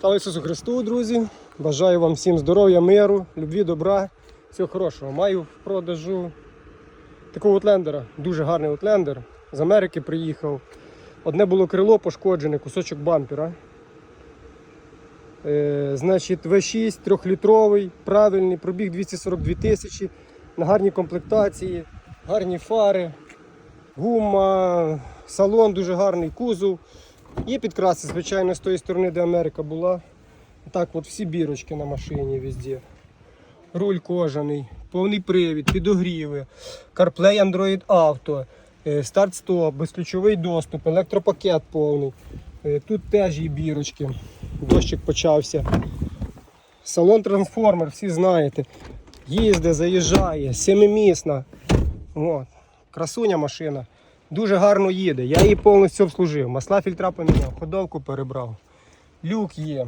Слава Ісусу Христу, друзі! Бажаю вам всім здоров'я, миру, любві, добра, всього хорошого. Маю в продажу такого утлендера, дуже гарний утлендер. З Америки приїхав. Одне було крило пошкоджене, кусочок бампера. Е, значить, V6 трьохлітровий, правильний, пробіг 242 тисячі, на гарній комплектації, гарні фари, гума, салон дуже гарний, кузов. Є підкраси, звичайно, з тої сторони, де Америка була. Так, от всі бірочки на машині везде. Руль кожаний, повний привід, підогріви, CarPlay Android Auto, е, старт-стоп, безключовий доступ, електропакет повний. Е, Тут теж є бірочки. Дощик почався. Салон трансформер, всі знаєте. Їзде, заїжджає, семимісна. От. Красуня машина. Дуже гарно їде. Я її повністю обслужив. Масла фільтра поміняв, ходовку перебрав. Люк є.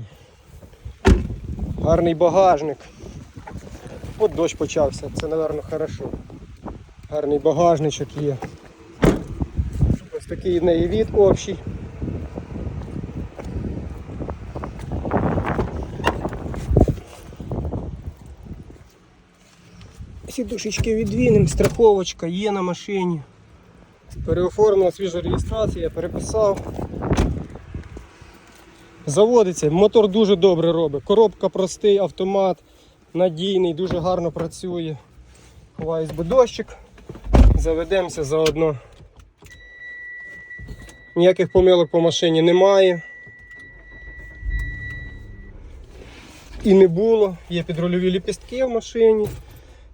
Гарний багажник. От дощ почався. Це, мабуть, хорошо. Гарний багажничок є. Ось такий в неї від общий. Сідушечки відвінем, страховочка є на машині. Переоформлена свіжа реєстрація, я переписав. Заводиться, мотор дуже добре робить. Коробка простий, автомат, надійний, дуже гарно працює. Ховаюсь би дощик. Заведемося заодно. Ніяких помилок по машині немає. І не було. Є підрульові ліпістки в машині.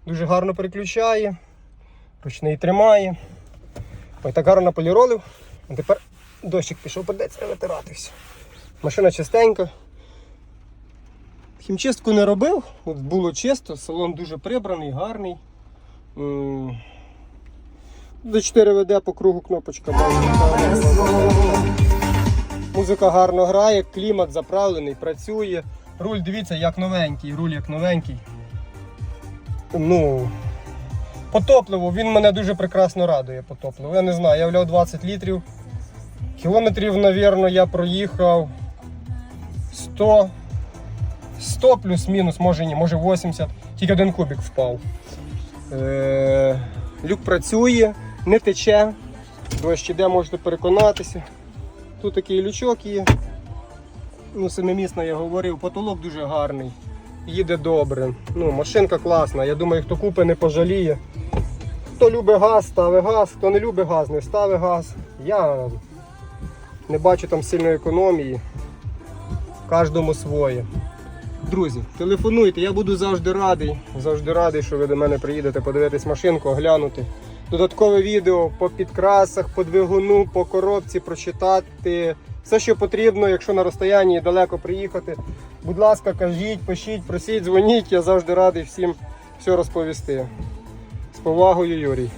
Дуже гарно переключає, ручний тримає. Ой, так гарно поліролив. А тепер дощик пішов, придеться витиратися. Машина чистенька. Хімчистку не робив, от було чисто, салон дуже прибраний, гарний. До 4 веде по кругу кнопочка. Музика гарно грає, клімат заправлений, працює. Руль, дивіться, як новенький, руль як новенький. Ну, по топливу він мене дуже прекрасно радує по топливу. Я не знаю, я вляв 20 літрів. Кілометрів, напевно, я проїхав 100, 100 плюс-мінус, може ні, може 80, тільки один кубик впав. Е, люк працює, не тече. Дощ іде, можете переконатися. Тут такий лючок є. Ну, семимісна я говорив, потолок дуже гарний. Їде добре. Ну, машинка класна. Я думаю, хто купить, не пожаліє. Хто любить газ, ставить газ, хто не любить газ, не ставить газ. Я не бачу там сильної економії. Кожному своє. Друзі, телефонуйте, я буду завжди радий. Завжди радий, що ви до мене приїдете подивитись машинку, оглянути. Додаткове відео по підкрасах, по двигуну, по коробці прочитати. Все, що потрібно, якщо на розстоянні далеко приїхати. Будь ласка, кажіть, пишіть, просіть, дзвоніть. Я завжди радий всім все розповісти. Повагою, Юрій.